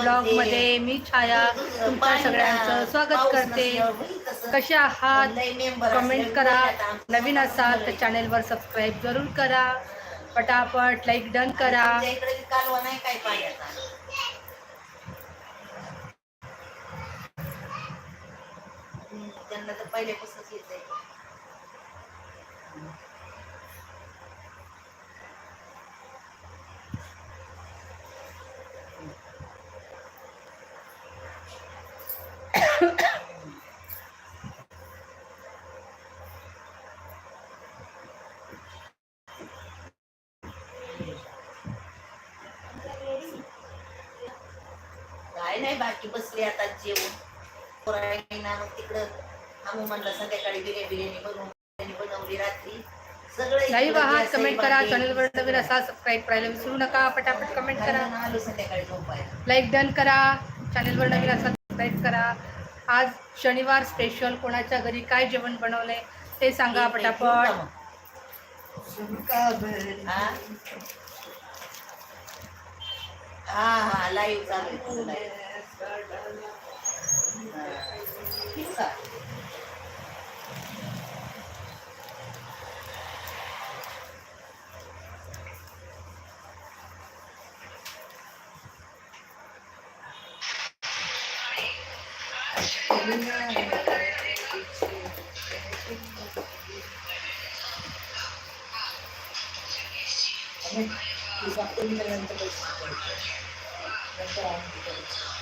ब्लॉगमध्ये मी छाया तुमच्या सगळ्यांचं स्वागत करते. कसे आहात? कमेंट करा. नवीन असाल तर चॅनेलवर सबस्क्राईब जरूर करा. पटापट लाईक डन करा. त्यांना तर पहिल्यापासूनच येत आहे काय नाही बाकी बसले आता जेवण पोरांना मग तिकडं. आम्ही म्हणलं संध्याकाळी बिर्याणी बिर्याणी बनवून बनवली रात्री. सगळं लाईव्ह आहात कमेंट करा. चॅनलवर नवीन असाल सबस्क्राईब करायला विसरू नका. पटापट कमेंट करा. लाईक डन करा. चॅनलवर नवीन असाल सबस्क्राईब करा. आज शनिवार स्पेशल कोणाच्या घरी काय जेवण बनवलंय ते सांगा आहे, पटापट? हा? हा हा लाईव्ह चालू आहे तुझं live. हा. ठेवू का?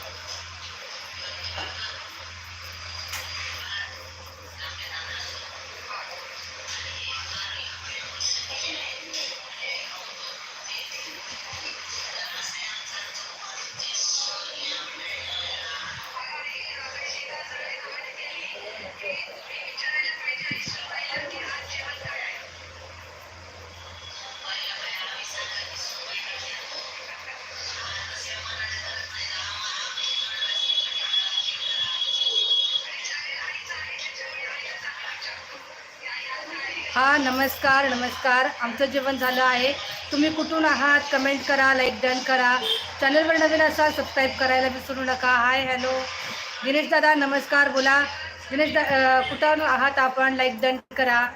हा नमस्कार नमस्कार. आमचं जेवण झालं आहे. तुम्ही कुठून आहात? कमेंट करा लाईक डन करा. चॅनलवर नवीन असाल सबस्क्राईब करायला विसरू नका. हाय हॅलो दिनेश दादा नमस्कार. बोला. दिनेश दा कुठून आहात आपण? लाईक डन करा.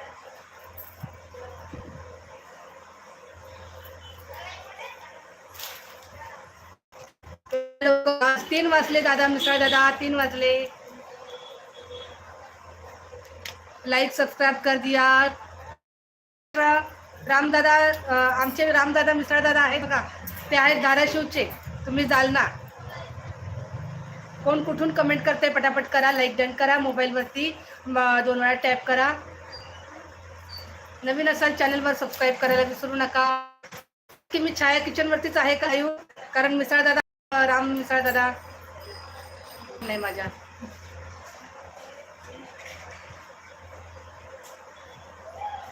तीन वाजले दादा मिसळ दादा. तीन वाजले. लाईक सबस्क्राईब कर दिया. रामदादा आमचे रामदादा मिसळदादा आहेत बघा. ते आहेत धाराशिवचे. तुम्ही जाल ना कोण कुठून कमेंट करते पटापट करा लाईक डन करा मोबाईलवरती दोन वेळा टॅप करा. नवीन असाल चॅनलवर सबस्क्राईब करायला विसरू नका. की मी छाया किचनवरतीच आहे का येऊ कारण मिसळदादा राम मिसळदादा नाही माझ्या.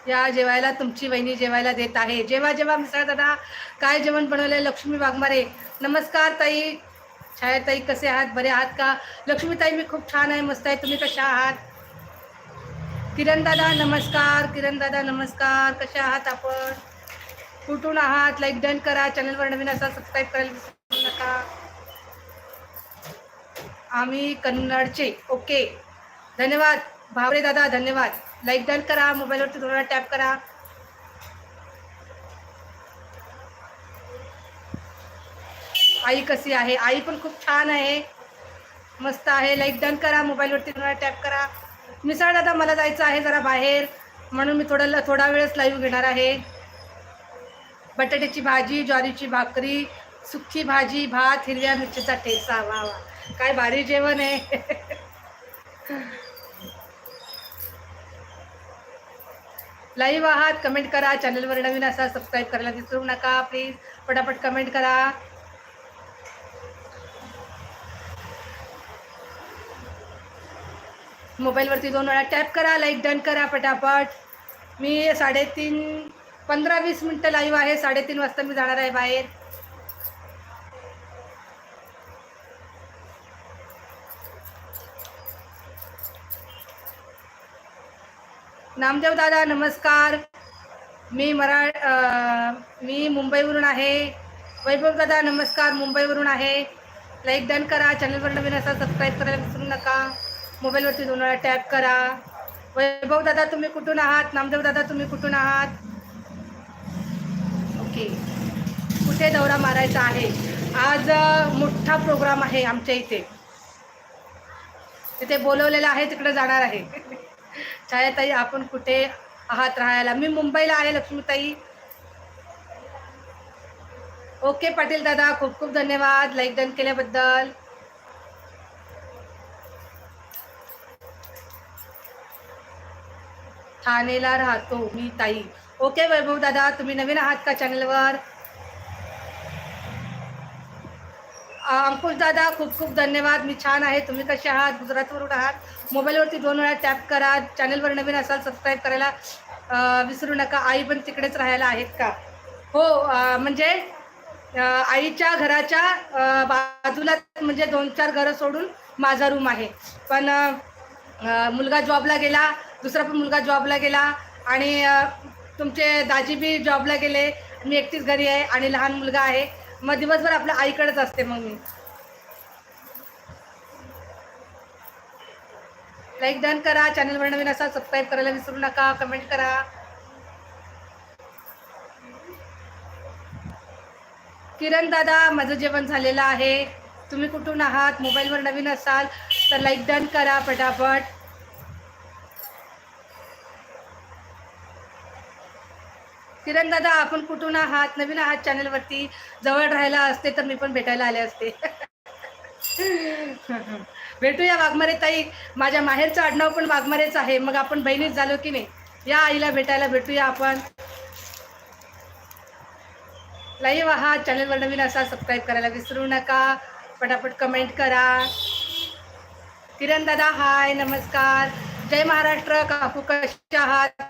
या जेवायला तुमची वहिनी जेवायला देत आहे. जेव्हा जेव्हा मिसळ दादा. काय जेवण बनवलंय? लक्ष्मी वाघमारे. नमस्कार ताई. छाया ताई कसे आहात? बरे आहात का? लक्ष्मी ताई मी खूप छान आहे. मस्त आहे. तुम्ही कशा आहात? किरण दादा नमस्कार. किरण दादा नमस्कार. कशा आहात आपण? कुठून आहात? लाईक डन करा. चॅनलवर नवीन असा सबस्क्राईब करायला विसरू नका. आम्ही कन्नडचे. ओके. धन्यवाद. भावरे दादा धन्यवाद. लाईक डन करा मोबाईलवरती थोडा टॅप करा. आई कशी आहे? आई पण खूप छान आहे. मस्त आहे. लाईक डन करा मोबाईलवरती थोडा टॅप करा. मिसळ दादा मला जायचं आहे जरा बाहेर. म्हणून मी थोडं थोडा वेळच लाईव्ह घेणार आहे. बटाट्याची भाजी ज्वारीची भाकरी सुकी भाजी भात हिरव्या मिरचीचा ठेचा. वा वा. काय भारी जेवण आहे. लाईव्ह आहात कमेंट करा. चॅनलवर नवीन असा सबस्क्राईब करायला विसरू नका प्लीज पटापट कमेंट करा. मोबाईलवरती दोन वेळा टॅप करा लाईक डन करा पटापट. मी साडेतीन पंधरा वीस मिनटं लाईव्ह आहे साडेतीन वाजता मी जाणार आहे बाहेर. नामदेव दादा नमस्कार. मी मरा मी मुंबईवरून आहे. वैभव दादा नमस्कार मुंबईवरून आहे. लाईक डन करा. चॅनलवर नवीन असा सबस्क्राईब करायला विसरू नका. मोबाईलवरती दोन वेळा टॅप करा. वैभव दादा तुम्ही कुठून आहात? नामदेव दादा तुम्ही कुठून आहात? ओके. कुठे दौरा मारायचा आहे? आज मोठा प्रोग्राम आहे आमच्या इथे. तिथे बोलवलेलं आहे तिकडे जाणार आहे. छायाताई आपण कुठे आहात राहायला? मी मुंबईला आहे लक्ष्मीताई. ओके पाटील दादा खूप खूप धन्यवाद लाईक डन केल्याबद्दल. ठाणेला राहतो मी ताई. ओके वैभव दादा तुम्ही नवीन आहात का चॅनलवर अंकुश दादा खूप खूप धन्यवाद. मी छान आहे. तुम्ही कसे आहात? गुजरातवरून आहात. मोबाईलवरती दोन वेळा टॅप करा. चॅनलवर नवीन असाल सबस्क्राईब करायला विसरू नका. आई पण तिकडेच राहायला आहेत का? हो म्हणजे आईच्या घराच्या बाजूला म्हणजे दोन चार घरं सोडून माझा रूम आहे. पण मुलगा जॉबला गेला दुसरा पण मुलगा जॉबला गेला आणि तुमचे दाजी बी जॉबला गेले. मी एकटीच घरी आहे आणि लहान मुलगा आहे. मग दिवसभर आपल्या आईकडेच असते मग मी. लाईक डन करा चॅनलवर नवीन असा सबस्क्राईब करायला विसरू नका कमेंट करा. किरण दादा माझं जेवण झालेलं आहे. तुम्ही कुठून आहात? मोबाईलवर नवीन असाल तर लाईक डन करा पटापट किरण दादा आपण कुठून आहात? नवीन आहात चॅनलवरती. जवळ राहायला असते तर मी पण भेटायला आले असते. भेटूया वाघमारे ताई. माझ्या माहेरचं आडनाव पण वाघमारेच आहे. मग आपण बहिणीच झालो की नाही? या आईला भेटायला भेटूया आपण. लाईव्ह आहात चॅनलवर नवीन असा सबस्क्राईब करायला विसरू नका. पटापट कमेंट करा. किरण दादा हाय नमस्कार. जय महाराष्ट्र. काकू कशा आहात?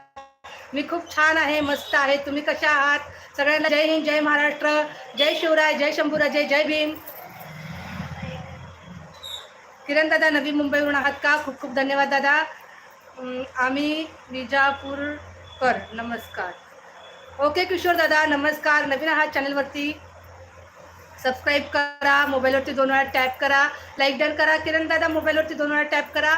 मी खूप छान आहे मस्त आहे. तुम्ही कशा आहात? सगळ्यांना जय हिंद जय महाराष्ट्र जय शिवराय जय शंभूराजे जय भीम. किरण दादा नवी मुंबईवरून आहात का? खूप खूप धन्यवाद दादा. आम्ही विजापूरकर नमस्कार. ओके किशोर दादा नमस्कार. नवीन आहात चॅनलवरती. सबस्क्राईब करा मोबाईलवरती दोन वेळा टॅप करा. लाईक डन करा. किरण दादा मोबाईलवरती दोन वेळा टॅप करा.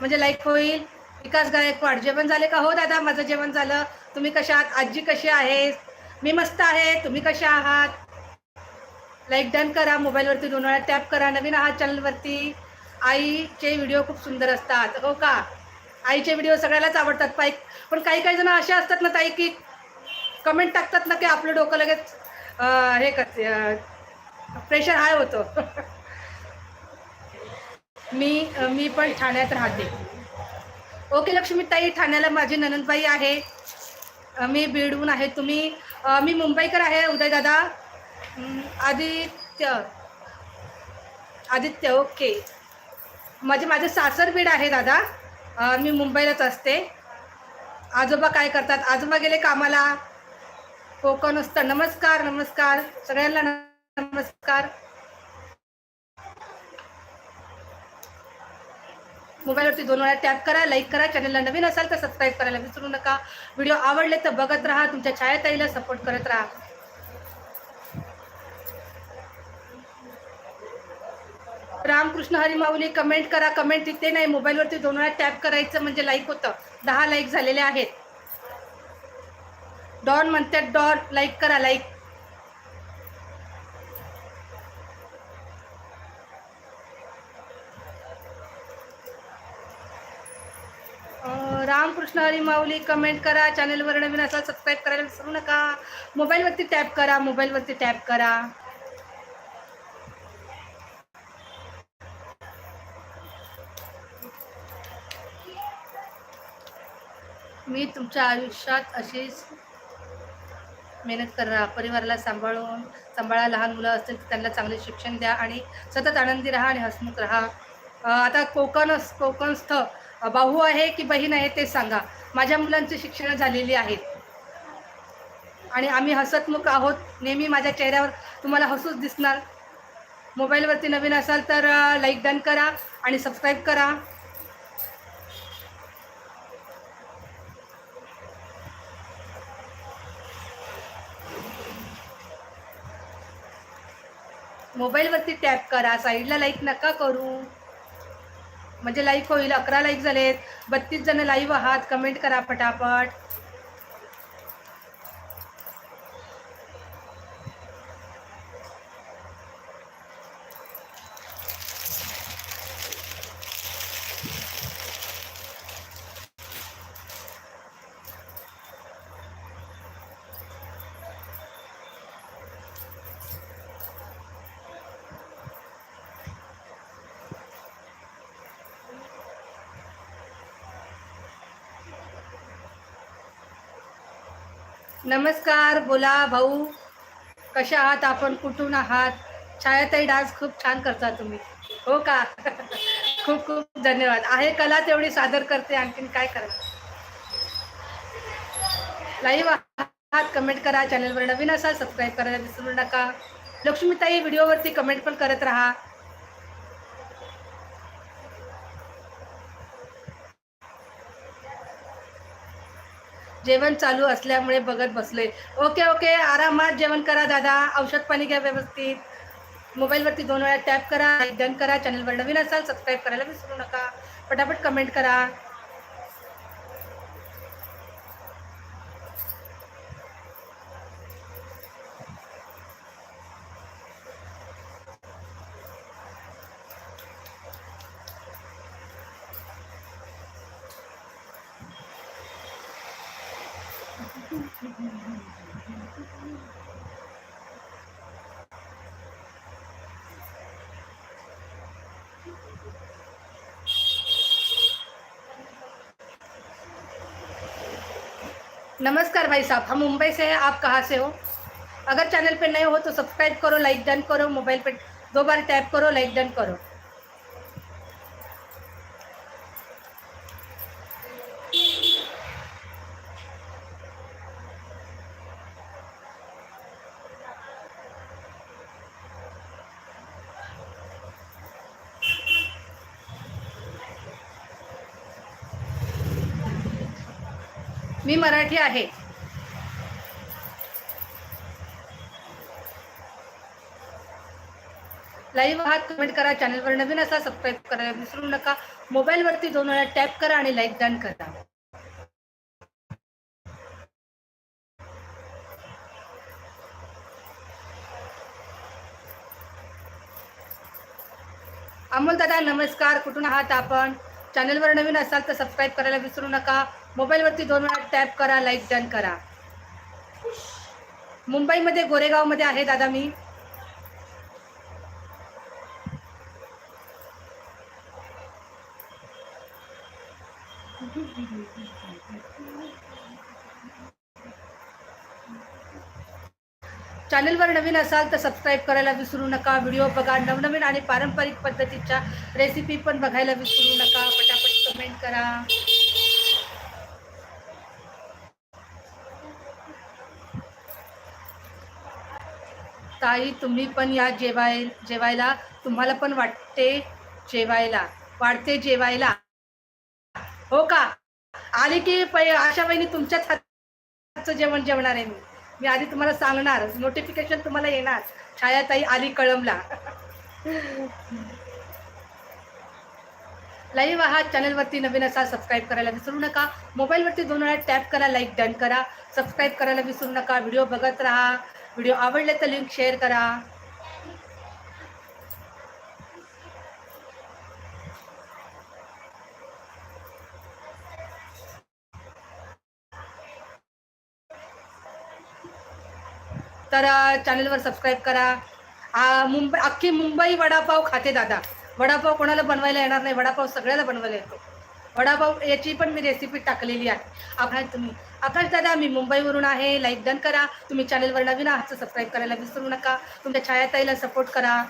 म्हणजे लाईक होईल. विकास गायकवाड जेवण झाले का? हो दादा माझं जेवण झालं. तुम्ही कशा आहात आजी कशी आहे मी मस्त आहे. तुम्ही कशा आहात? लाईक डन करा. मोबाईलवरती दोन वेळा टॅप करा. नवीन आहात चॅनलवरती. आईचे व्हिडिओ खूप सुंदर असतात. हो का? आईचे व्हिडिओ सगळ्यालाच आवडतात. पाई पण काही काही जण असे असतात ना ताई की कमेंट टाकतात ना की आपलं डोकं लगेच हे करते प्रेशर हाय होतं. मी मी पण ठाण्यात राहते. ओके लक्ष्मी ताई ठाण्याला माझी ननंदबाई आहे. मी बीडहून आहे. तुम्ही मी मुंबईकर आहे उदयदादा. आदित्य. आदित्य ओके. माझे माझे सासर बीड आहे दादा. मी मुंबईलाच असते. आजोबा काय करतात? आजोबा गेले कामाला. कोकण असतं. नमस्कार नमस्कार. सगळ्यांना नमस्कार. मोबाईलवरती दोन वेळा टॅप करा लाईक करा चॅनलला नवीन असाल तर सबस्क्राईब करायला विसरू नका. व्हिडिओ आवडले तर बघत राहा तुमच्या छायाताईला सपोर्ट करत राहा. रामकृष्ण हरिमाऊली कमेंट करा. कमेंट तिथे नाही मोबाईलवरती दोन वेळा टॅप करायचं म्हणजे लाईक होतं. दहा लाईक झालेले आहेत. डॉन म्हणतात डॉन लाईक करा लाईक रामकृष्ण हरी माऊली कमेंट करा. चॅनलवर नवीन असाल सबस्क्राईब करायला विसरू नका. मोबाईलवरती टॅप करा मोबाईलवरती टॅप करा. मी तुमच्या आयुष्यात अशीच मेहनत करा परिवाराला सांभाळून सांभाळा. लहान मुलं असतील तर त्यांना चांगले शिक्षण द्या आणि सतत आनंदी राहा आणि हसमुख राहा. आता कोकण कोकणस्थ भाऊ आहे की बहीण आहे ते सांगा. माझ्या मुलांची शिक्षण झालेली आहेत. आणि आम्ही हसतमुख आहोत. नेहमी माझ्या चेहऱ्यावर तुम्हाला हसूच दिसणार. मोबाईलवरती नवीन असाल तर लाईक डन करा आणि सबस्क्राईब करा. मोबाईलवरती टॅप करा. साईडला लाईक नका करू. म्हणजे लाईक होईल. अकरा लाईक झालेत. बत्तीस जण लाईव्ह आहात. कमेंट करा फटाफट. नमस्कार बोला भाऊ. कशा आहात? आपण कुठून आहात? छायाताई डान्स खूप छान करता तुम्ही. हो का? खूप खूप धन्यवाद. आहे कला तेवढी सादर करते आणखीन काय करा लाईव्ह आहात कमेंट करा चॅनलवर नवीन असाल सबस्क्राईब करायला विसरू नका. लक्ष्मीताई व्हिडिओवरती कमेंट पण करत राहा. जेवण चालू असल्यामुळे बघत बसले ओके ओके आरामात जेवण करा दादा. औषध पाणी घ्या व्यवस्थित. मोबाईलवरती दोन वेळा टॅप करा डन करा. चॅनलवर नवीन असाल सबस्क्राईब करायला विसरू नका. पटापट कमेंट करा. नमस्कार भाई साहब, हम मुंबई से हैं, आप कहाँ से हो? अगर चैनल पे नए हो तो सब्सक्राइब करो, लाइक डन करो, मोबाइल पे दो बार टैप करो, लाइक डन करो। मी मराठी आहे. लाईव्ह आहात कमेंट करा चॅनलवर नवीन असा सबस्क्राईब करायला विसरू नका. मोबाईलवरती दोन वेळा टॅप करा आणि लाईक डन करा. अमोल दादा नमस्कार. कुठून आहात आपण? चॅनलवर नवीन असाल तर सबस्क्राईब करायला विसरू नका. मोबाईलवरती दोन वेळा टॅप करा लाईक डन करा. मुंबईमध्ये गोरेगावमध्ये आहे दादा मी. चॅनलवर नवीन असाल तर सबस्क्राईब करायला विसरू नका. व्हिडिओ बघा. नवनवीन आणि पारंपरिक पद्धतीच्या रेसिपी पण बघायला विसरू नका. पटापट कमेंट करा. ताई तुम्ही पण या जेवाय जेवायला तुम्हाला पण वाटते जेवायला वाढते जेवायला. हो का? आली की पै अशा वहिनी तुमच्याच हातचं जेवण जेवणार आहे मी. मी आधी तुम्हाला सांगणार नोटिफिकेशन तुम्हाला येणार. छायाताई आली कळमला लाईव्ह आहात चॅनलवरती नवीन असाल सबस्क्राईब करायला विसरू नका. मोबाईलवरती दोन वेळा टॅप करा लाईक डन करा. सबस्क्राईब करायला विसरू नका. व्हिडिओ बघत राहा. व्हिडिओ आवडले तर लिंक शेअर करा. तर चॅनलवर सबस्क्राईब करा. मुंबई अख्खी मुंबई वडापाव खाते दादा. वडापाव कोणाला बनवायला येणार नाही. वडापाव सगळ्याला बनवायला येतो. वडापाव याची पण मी रेसिपी टाकलेली आहे. आभार तुम्ही आकाश दादा मी मुंबईवरून आहे. लाईक डन करा. तुम्ही चॅनलवर नवीन आहात सबस्क्राईब करायला विसरू नका. तुमच्या छायाताईला सपोर्ट करा.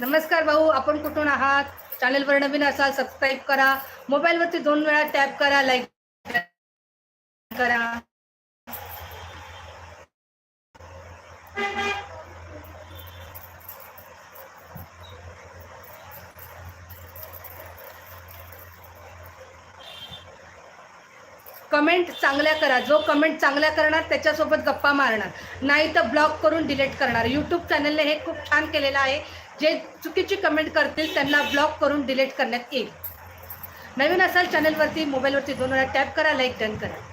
नमस्कार भाऊ आपण कुठून आहात? चॅनलवर नवीन असाल सबस्क्राईब करा. मोबाईलवरती दोन वेळा टॅप करा लाईक करा. कमेंट चांगल्या करा. जो कमेंट चांगल्या करणार त्याच्यासोबत गप्पा मारणार. नाही तर ब्लॉक करून डिलीट करणार. यूट्यूब चॅनलने हे खूप छान केलेलं आहे. जे चुकीची कमेंट करतील त्यांना ब्लॉक करून डिलीट करण्यात येईल. नवीन असाल चॅनलवरती मोबाईलवरती दोन वेळा टॅप करा लाईक डन करा.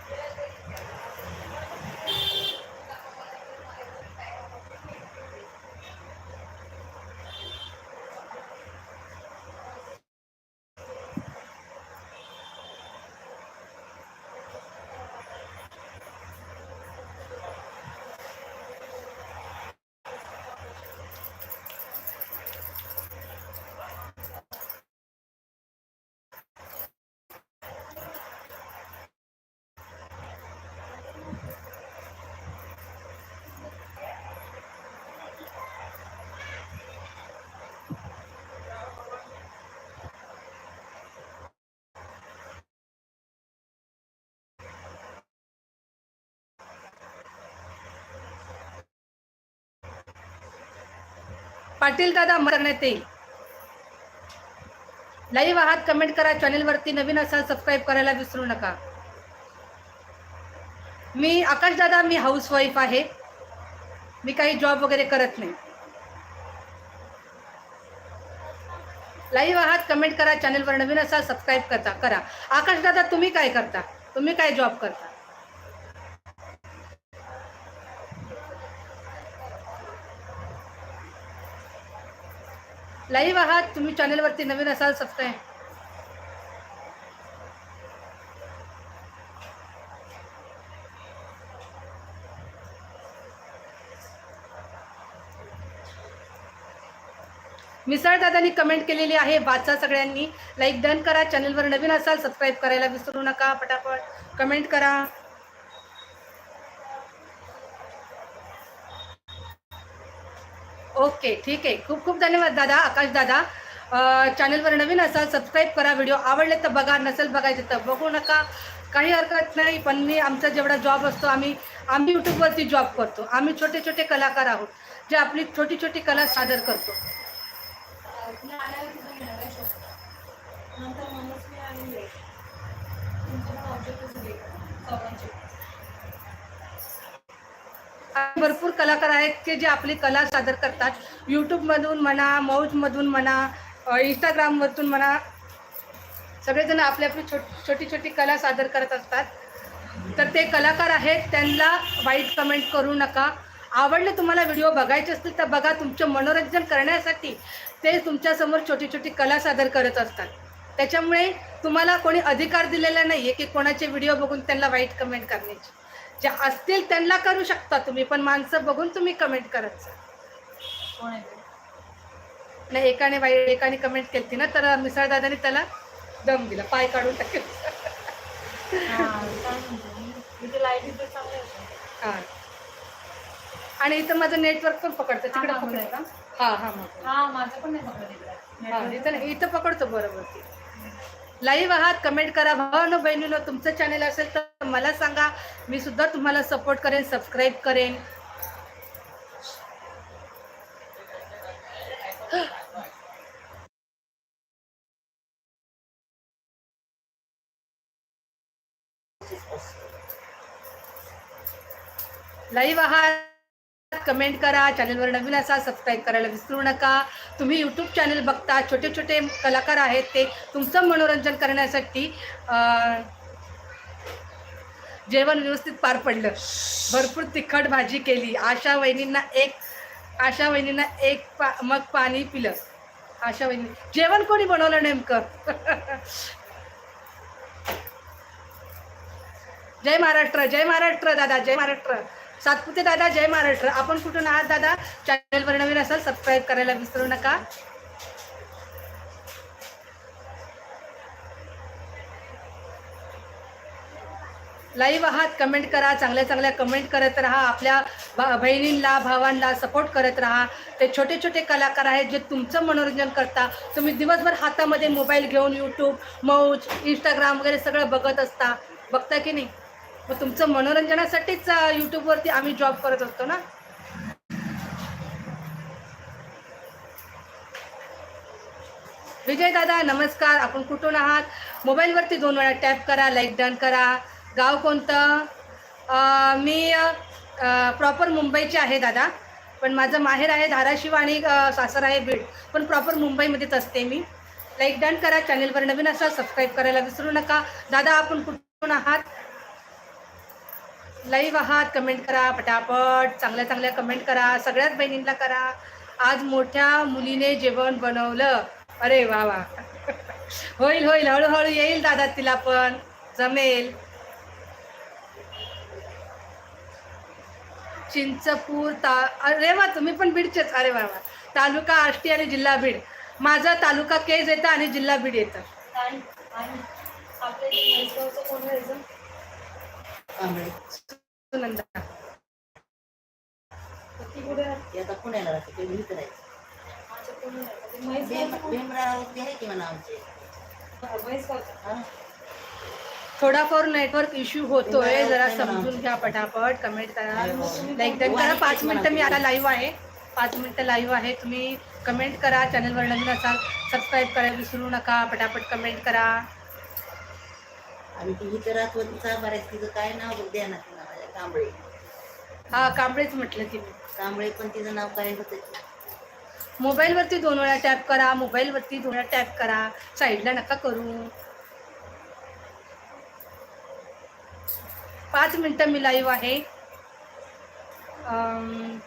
पाटील दादा करण्यात येईल. लाईव्ह आहात कमेंट करा चॅनेलवरती नवीन असाल सबस्क्राईब करायला विसरू नका. मी आकाश दादा मी हाऊसवाईफ आहे. मी काही जॉब वगैरे करत नाही. लाईव्ह आहात कमेंट करा चॅनेलवर नवीन असाल सबस्क्राईब करता करा. आकाश दादा तुम्ही काय करता? तुम्ही काय जॉब करता? लाईव्ह आहात तुम्ही चॅनेलवरती नवीन असाल सबस्क्राईब मिसळदादांनी कमेंट केलेली आहे वाचा सगळ्यांनी. लाईक डन करा चॅनलवर नवीन असाल सबस्क्राईब करायला विसरू नका पटापट कमेंट करा. ओके ठीक आहे. खूप खूप धन्यवाद दादा आकाश दादा. चॅनलवर नवीन असाल सबस्क्राईब करा व्हिडिओ आवडले तर बघा नसेल बघायचं तर बघू नका. काही हरकत नाही पण मी आमचा जेवढा जॉब असतो आम्ही आम्ही यूट्यूबवरती जॉब करतो. आम्ही छोटे छोटे कलाकार आहोत जे आपली छोटी छोटी कला सादर करतो. नंतर मनस्वी आणि लेख तुमचे पण ऑब्जेक्टच घे सर्वांचे आणि भरपूर कलाकार आहेत की जे आपली कला सादर करतात. यूट्यूबमधून म्हणा मौजमधून म्हणा अ, इंस्टाग्राममधून म्हणा सगळेजण आपली आपली छो छोटी छोटी कला सादर करत असतात. तर ते कलाकार आहेत त्यांना वाईट कमेंट करू नका. आवडले तुम्हाला व्हिडिओ बघायचे असतील तर बघा तुमचं मनोरंजन करण्यासाठी ते तुमच्यासमोर छोटी छोटी कला सादर करत असतात. त्याच्यामुळे तुम्हाला कोणी अधिकार दिलेला नाही आहे की कोणाचे व्हिडिओ बघून त्यांना वाईट कमेंट करण्याची. ज्या असतील त्यांना करू शकता तुम्ही पण माणसं बघून तुम्ही कमेंट करत जा. कोण आहे ते? नाही एकाने वाईट एकाने कमेंट केली ना तर मिसळदादाने त्याला दम दिला पाय काढून टाकेल हा, काय म्हणते मी? इथे लाइट इथे चांगले होते हां आणि इथं माझं नेटवर्क पण पकडतं तिकडे हा, हा, पकडतं. हां हां मग हा माझं पण नाही पकडत इकडे हां इथं इथं पकडतो बरोबर ती लाईव्ह आहात कमेंट करा. भावानो बहिणीनो तुमचं चॅनल असेल तर मला सांगा. मी सुद्धा तुम्हाला सपोर्ट करेन सबस्क्राईब करेन. लाईव्ह आहात. कमेंट करा चॅनलवर नवीन असा सबस्क्राईब करायला विसरू नका. तुम्ही यूट्यूब चॅनल बघता छोटे छोटे कलाकार आहेत ते तुमचं मनोरंजन करण्यासाठी जेवण व्यवस्थित पार पडलं. भरपूर तिखट भाजी केली. आशा वहिनींना एक आशा वहिनींना एक पा मग पाणी पिलं. आशा वहिनी जेवण कोणी बनवलं नेमकं? जय महाराष्ट्र जय महाराष्ट्र दादा जय महाराष्ट्र. सातपुते दादा जय महाराष्ट्र. आपण कुठून आहात दादा? चॅनलवर नवीन असाल सबस्क्राईब करायला विसरू नका. लाईव्ह आहात कमेंट करा. चांगल्या चांगल्या कमेंट करत राहा. आपल्या भा बहिणींना भावांना सपोर्ट करत राहा. ते छोटे छोटे कलाकार आहेत जे तुमचं मनोरंजन करता. तुम्ही दिवसभर हातामध्ये मोबाईल घेऊन यूट्यूब मौज इंस्टाग्राम वगैरे सगळं बघत असता. बघता की नाही? मग तुमचं मनोरंजनासाठीच यूट्यूबवरती आम्ही जॉब करत असतो ना? विजय दादा नमस्कार. आपण कुठून आहात? मोबाईलवरती दोन वेळा टॅप करा लाईक डन करा. गाव कोणतं? मी प्रॉपर मुंबईचे आहे दादा. पण माझं माहेर आहे धाराशिव आणि सासर आहे बीड. पण प्रॉपर मुंबईमध्येच असते मी. लाईक डन करा चॅनेलवर नवीन असाल सबस्क्राईब करायला विसरू नका. दादा आपण कुठून आहात? लाईव्ह आहात कमेंट करा पटापट चांगल्या चांगल्या कमेंट करा सगळ्याच बहिणींना करा आज मोठ्या मुलीने जेवण बनवलं अरे वा वा होईल होईल हळूहळू येईल दादा तिला पण जमेल चिंचपूर ता अरे वा तुम्ही पण बीडचेच अरे वा वा तालुका आष्टी आणि जिल्हा बीड माझा तालुका केज येतं आणि जिल्हा बीड येतं आता पुण्याला राहते ते करायचं. हा? थोडाफार नेटवर्क इश्यू होतोय जरा समजून घ्या पटापट कमेंट करा. लाईक डन करा. पाच मिनिटं मी आता लाईव्ह आहे. पाच मिनिटं लाईव्ह आहे. तुम्ही कमेंट करा. चॅनलवर नवीन असाल सबस्क्राईब करायला विसरू नका. पटापट कमेंट करा. आणि ती इथं राहत होती बऱ्याच तिचं काय नाव बघ द्या ना. कांबळे. हा कांबळेच म्हटलं तिने. कांबळे पण तिचं नाव काय होतं मोबाईलवरती दोन वेळा टॅप करा मोबाईलवरती दोन वेळा टॅप करा. साईडला नका करू. पाच मिनिटं मी लाईव्ह आहे. अम,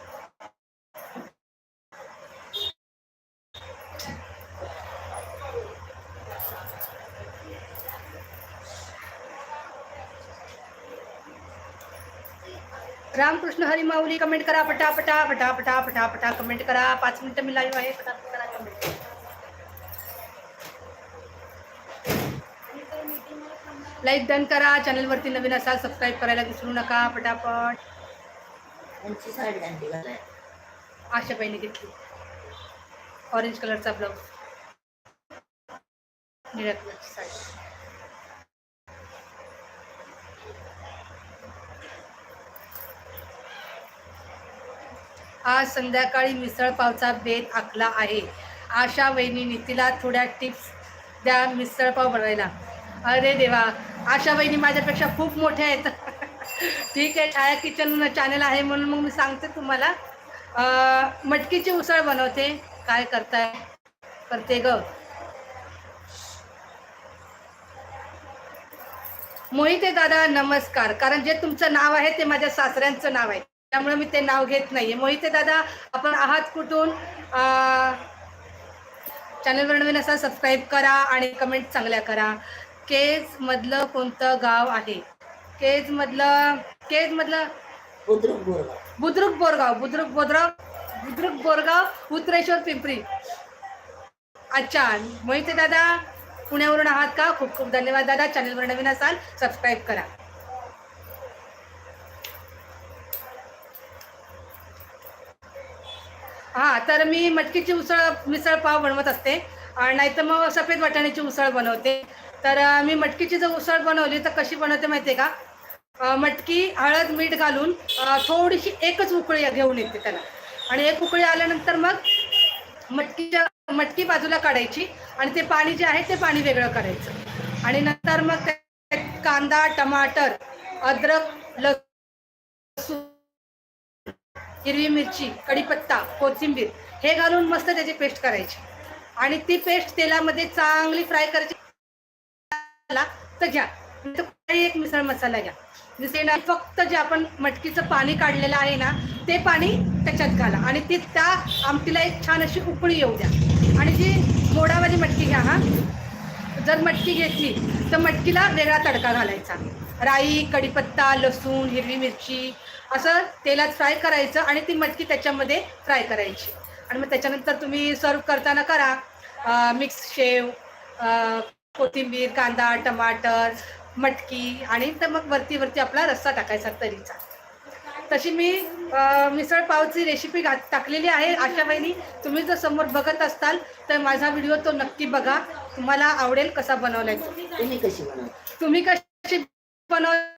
रामकृष्ण हरी माऊली कमेंट करा पटा पटा पटा पटा पटा पटा कमेंट करा. पाच मिनिटं मी लाईव्ह आहे. पटापट करा कमेंट लाईक डन करा. चॅनलवरती नवीन असाल सबस्क्राईब करायला विसरू नका. पटापट. आशा बाईने घेतली. ऑरेंज कलरचा ब्लाऊज निळ्या कलरची साडी. आज संध्याकाळी मिसळ पावचा बेत आखला आहे. आशा वहिनी तिला थोड्या टिप्स द्या मिसळ पाव बनवायला. अरे देवा आशा वहिनी माझ्यापेक्षा खूप मोठ्या आहेत. ठीक आहे छाया किचन चॅनल आहे म्हणून मग मी सांगते तुम्हाला. मटकीची उसळ बनवते. काय करताय? करते ग. मोहिते दादा नमस्कार. कारण जे तुमचं नाव आहे ते माझ्या सासऱ्यांचं नाव आहे. त्यामुळे मी ते नाव घेत नाहीये. मोहिते दादा आपण आहात कुठून? चॅनलवर नवीन असा सबस्क्राईब करा आणि कमेंट चांगल्या करा. केज मधलं कोणतं गाव आहे? केज मधलं केज मधलं बुद्रुक बोरगाव. बुद्रुक बोरगाव बुद्रुक बोरगाव बुद्रुक बोरगाव उत्तरेश्वर पिंपरी. अच्छा मोहिते दादा पुण्यावरून आहात का? खूप खूप धन्यवाद दादा. चॅनलवर नवीन असाल सबस्क्राईब करा. हां तर मी मटकीची उसळ मिसळ पाव बनवत असते. नाहीतर मग सफेद वाटाण्याची उसळ बनवते. तर मी मटकीची जर उसळ बनवली तर कशी बनवते माहिती आहे का मटकी हळद मीठ घालून थोडीशी एकच उकळी घेऊन येते त्याला. आणि एक उकळी आल्यानंतर मग मटकीच्या मटकी बाजूला काढायची आणि ते पाणी जे आहे ते पाणी वेगळं करायचं. आणि नंतर मग त्यात कांदा टमाटर अद्रक लसूण हिरवी मिरची कढीपत्ता कोथिंबीर हे घालून मस्त त्याची पेस्ट करायची. आणि ती पेस्ट तेलामध्ये चांगली फ्राय करायची. तर घ्या. एक मिसळ मसाला घ्या. मिसळ फक्त जे आपण मटकीचं पाणी काढलेलं आहे ना ते पाणी त्याच्यात घाला. आणि ती त्या आमटीला एक छान अशी उकळी येऊ द्या. आणि जी मोडावाली मटकी घ्या हा. जर मटकी घेतली तर मटकीला वेगळा तडका घालायचा. राई कढीपत्ता लसूण हिरवी मिरची असं तेलात फ्राय करायचं आणि ती मटकी त्याच्यामध्ये फ्राय करायची. आणि मग त्याच्यानंतर तुम्ही सर्व करताना करा. मिक्स शेव कोथिंबीर कांदा टमाटर मटकी आणि तर मग वरती वरती आपला रस्सा टाकायचा तरीचा. तशी मी मिसळ पावची रेसिपी घात टाकलेली आहे. आशा बहिणी तुम्ही जर समोर बघत असताल तर माझा व्हिडिओ तो नक्की बघा. तुम्हाला आवडेल कसा बनवलाय. तुम्ही कशी तुम्ही कशी बनव